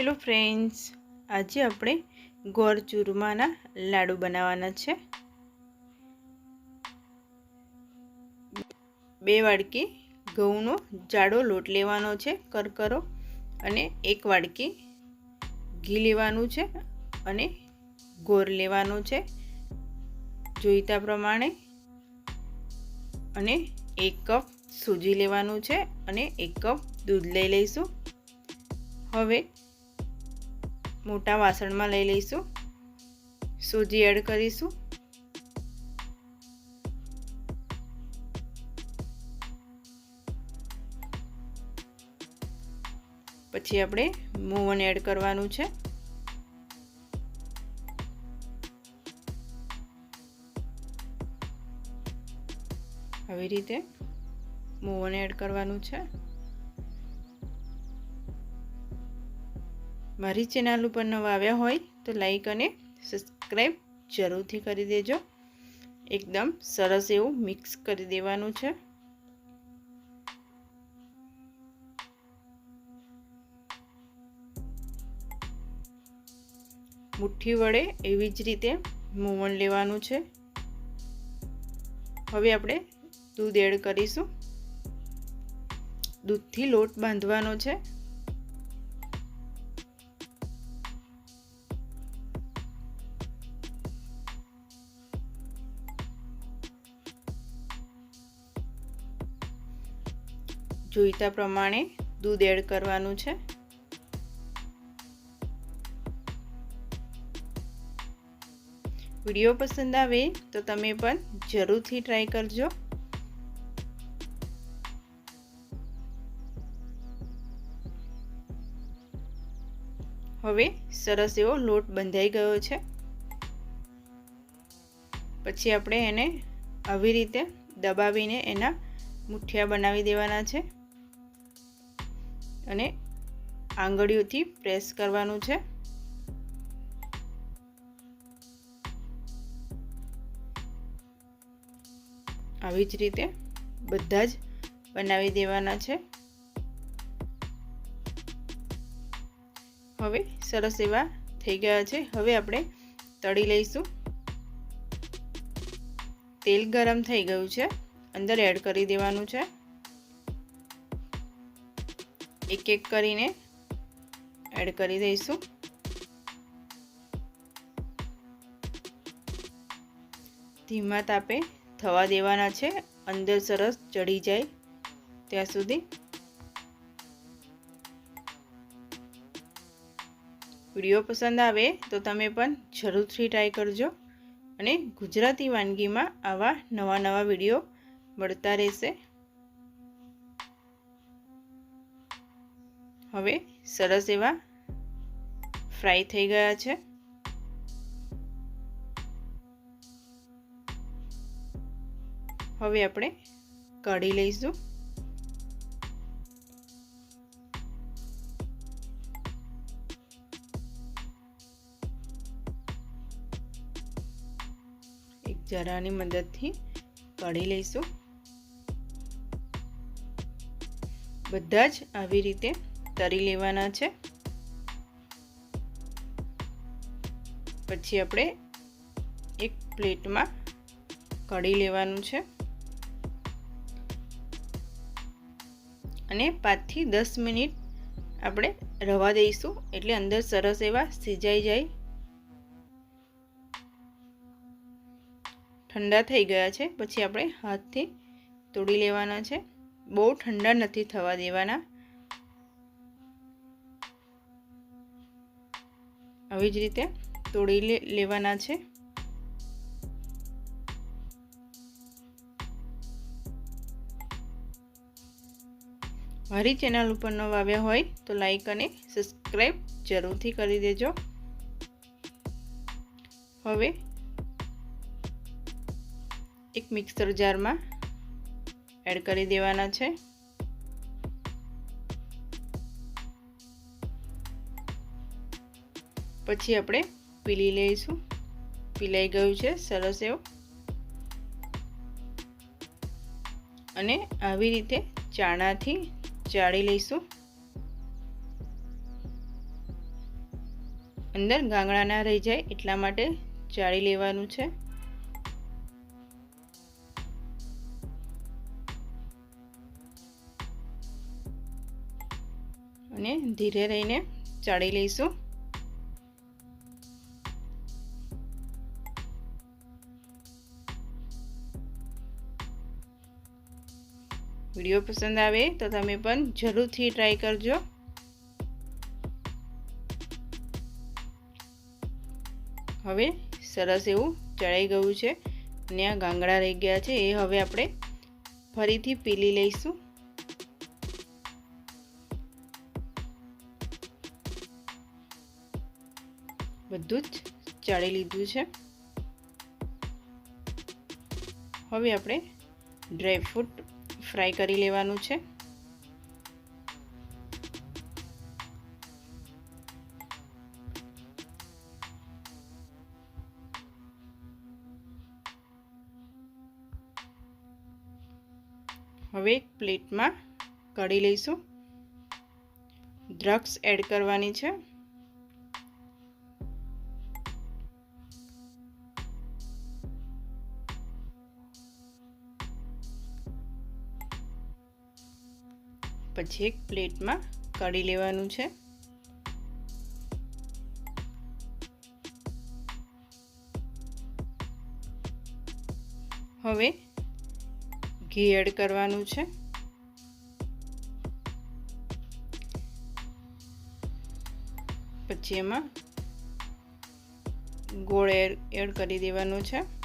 Hello friends, આજે આપણે ગોળ ચૂરમાના લાડુ બનાવવાના છે. બે વાડકી ઘઉંનો જાડો લોટ લેવાનો છે, કરકરો, અને એક વાડકી ઘી લેવાનું છે, અને ગોળ લેવાનું છે, જોઈતા પ્રમાણે, અને એક કપ સૂજી લેવાનું છે, અને એક કપ દૂધ લઈ લઈશું. હવે મોટા વાસણમાં લઈ લઈશું. સૂજી એડ કરીશું. પછી આપણે મોવન એડ કરવાનું છે. આવી રીતે મોવન એડ કરવાનું છે. મારી ચેનલ ઉપર નવા આવ્યા હોય તો લાઈક અને સબસ્ક્રાઈબ જરૂરથી કરી દેજો. એકદમ સરસ એવું મિક્સ કરી દેવાનું છે. મુઠ્ઠી વડે એવી જ રીતે મોવણ લેવાનું છે. હવે આપણે દૂધ એડ કરીશું. દૂધથી લોટ બાંધવાનો છે. જોઈતા પ્રમાણે દૂધ એડ કરવાનું છે. વીડિયો પસંદ આવે તો તમે પણ જરૂરથી ટ્રાય કરજો. હવે સરસ એવો લોટ બંધાઈ ગયો છે. પછી આપણે એને આવી રીતે દબાવીને એના મુઠિયા બનાવી દેવાના છે. અને આંગળીઓથી પ્રેસ કરવાનું છે. આવી જ રીતે બધા જ બનાવી દેવાના છે. હવે સરસ એવા થઈ ગયા છે. હવે આપણે તળી લઈશું. તેલ ગરમ થઈ ગયું છે. અંદર એડ કરી દેવાનું છે. એક એક કરીને એડ કરી દઈશું. ધીમા તાપે થવા દેવાના છે. અંદર સરસ ચડી જાય ત્યાં સુધી. વીડિયો પસંદ આવે તો તમે પણ જરૂરથી ટ્રાય કરજો અને ગુજરાતી વાનગીમાં આવા નવા નવા વીડિયો મળતા રહેશે. હવે સરસ એવા ફ્રાય થઈ ગયા છે. હવે આપણે કાઢી લઈશું. એક જરાની મદદથી કાઢી લઈશું. બધા જ આવી રીતે તરી લેવાના છે. પછી આપણે એક પ્લેટમાં કઢી લેવાનું છે. અને પાંચથી દસ મિનિટ આપણે રવા દઈશું. એટલે અંદર સરસ એવા સિજાઈ જાય. ઠંડા થઈ ગયા છે. પછી આપણે હાથથી તોડી લેવાના છે. બહુ ઠંડા નથી થવા દેવાના. આવી જ રીતે તોડી લેવાના છે. મારી ચેનલ ઉપર ન વાવ્યા હોય તો લાઈક અને સબસ્ક્રાઈબ જરૂરથી કરી દેજો. હવે એક મિક્સર જારમાં એડ કરી દેવાના છે. પછી આપણે પીલી લઈશું. પીલાઈ ગયું છે, સરસ એવું. અને આવી રીતે ચાણાથી ચાળી લઈશું. અંદર ગાંગડા ના રહી જાય એટલા માટે ચાળી લેવાનું છે. અને ધીરે રહીને ચાળી લઈશું. વીડિયો પસંદ આવે તો તમે પણ જરૂરથી ટ્રાય કરજો. હવે સરસ એવું ચડાઈ ગયું છે. અને આ ગાંગડા રહી ગયા છે. એ હવે આપણે ફરીથી પીલી લઈશું. બધું જ ચડી લીધું છે. હવે આપણે ડ્રાયફ્રૂટ ફ્રાય કરી લેવાનું છે. હવે એક પ્લેટમાં કાઢી લઈશું. દ્રાક્ષ એડ કરવાની છે. પછી એક પ્લેટમાં કાઢી લેવાનું છે. હવે ઘી એડ કરવાનું છે. પછી એમાં ગોળ એડ કરી દેવાનું છે.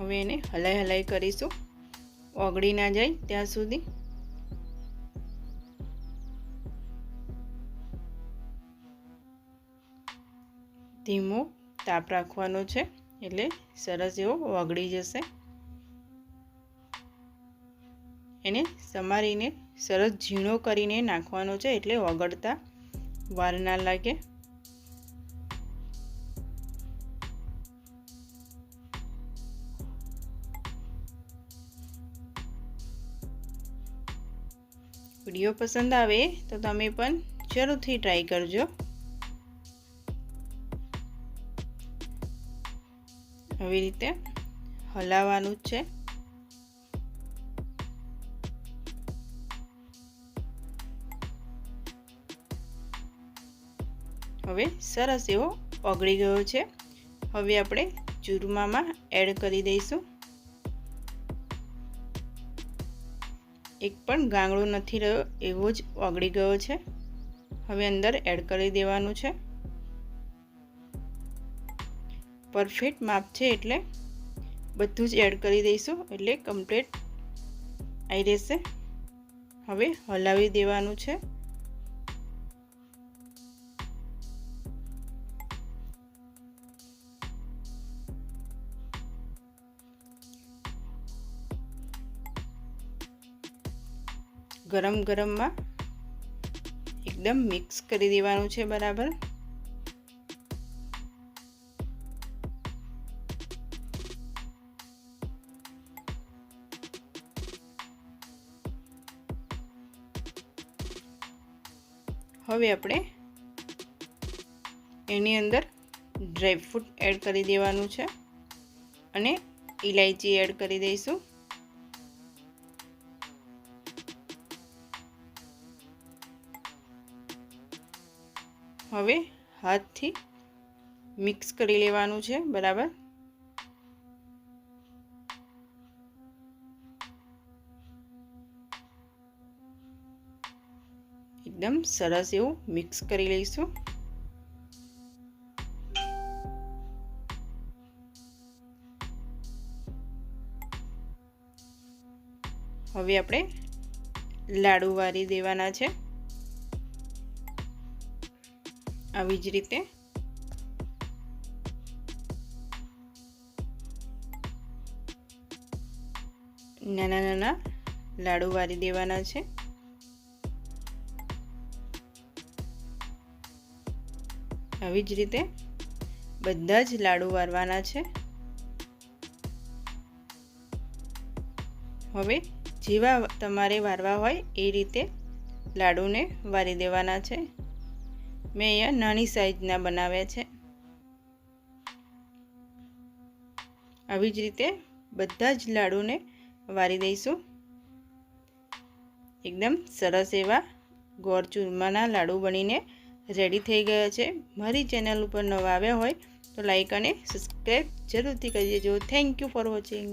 હવે એને હલાઈ હલાઈ કરીશું. ઓગળી ના જાય ત્યાં સુધી. ધીમો તાપ રાખવાનો છે એટલે સરસ એવો ઓગળી જશે. એને સમારીને સરસ ઝીણો કરીને નાખવાનો છે એટલે ઓગળતા વાર ના લાગે. વીડિયો પસંદ આવે તો તમે પણ જરૂરથી ટ્રાય કરજો. આવી રીતે હલાવવાનું જ છે. હવે સરસ એવો ઓગળી ગયો છે. હવે આપણે ચૂરમામાં એડ કરી દઈશું. એક પણ ગાંગડો નથી રહ્યો, એવો જ ઓગળી ગયો છે. હવે અંદર એડ કરી દેવાનું છે. પરફેક્ટ માપ છે એટલે બધું જ એડ કરી દઈશું, એટલે કમ્પ્લીટ આવી રહેશે. હવે હલાવી દેવાનું છે. ગરમ ગરમમાં એકદમ મિક્સ કરી દેવાનું છે બરાબર. હવે આપણે એની અંદર ડ્રાયફ્રૂટ એડ કરી દેવાનું છે અને ઇલાયચી એડ કરી દઈશું. હવે હાથથી મિક્સ કરી લેવાનું છે, બરાબર? એકદમ સરસ એવું મિક્સ કરી લઈશું. હવે આપણે લાડુ વારી દેવાના છે. આવી જ રીતે. નાના નાના લાડુ વારી દેવાના છે. આવી જ રીતે બધા જ લાડુ વારવાના છે. હવે જેવા તમારે વારવા હોય એ રીતે લાડુને વારી દેવાના છે. મેં અહીંયા નાની સાઈઝના બનાવ્યા છે. આવી જ રીતે બધા જ લાડુને વારી દઈશું. એકદમ સરસ એવા ગોળ ચૂરમાના લાડુ બનીને રેડી થઈ ગયા છે. મારી ચેનલ ઉપર નવા આવ્યા હોય તો લાઈક અને સબસ્ક્રાઈબ જરૂરથી કરી દેજો થેન્ક યુ ફોર વોચિંગ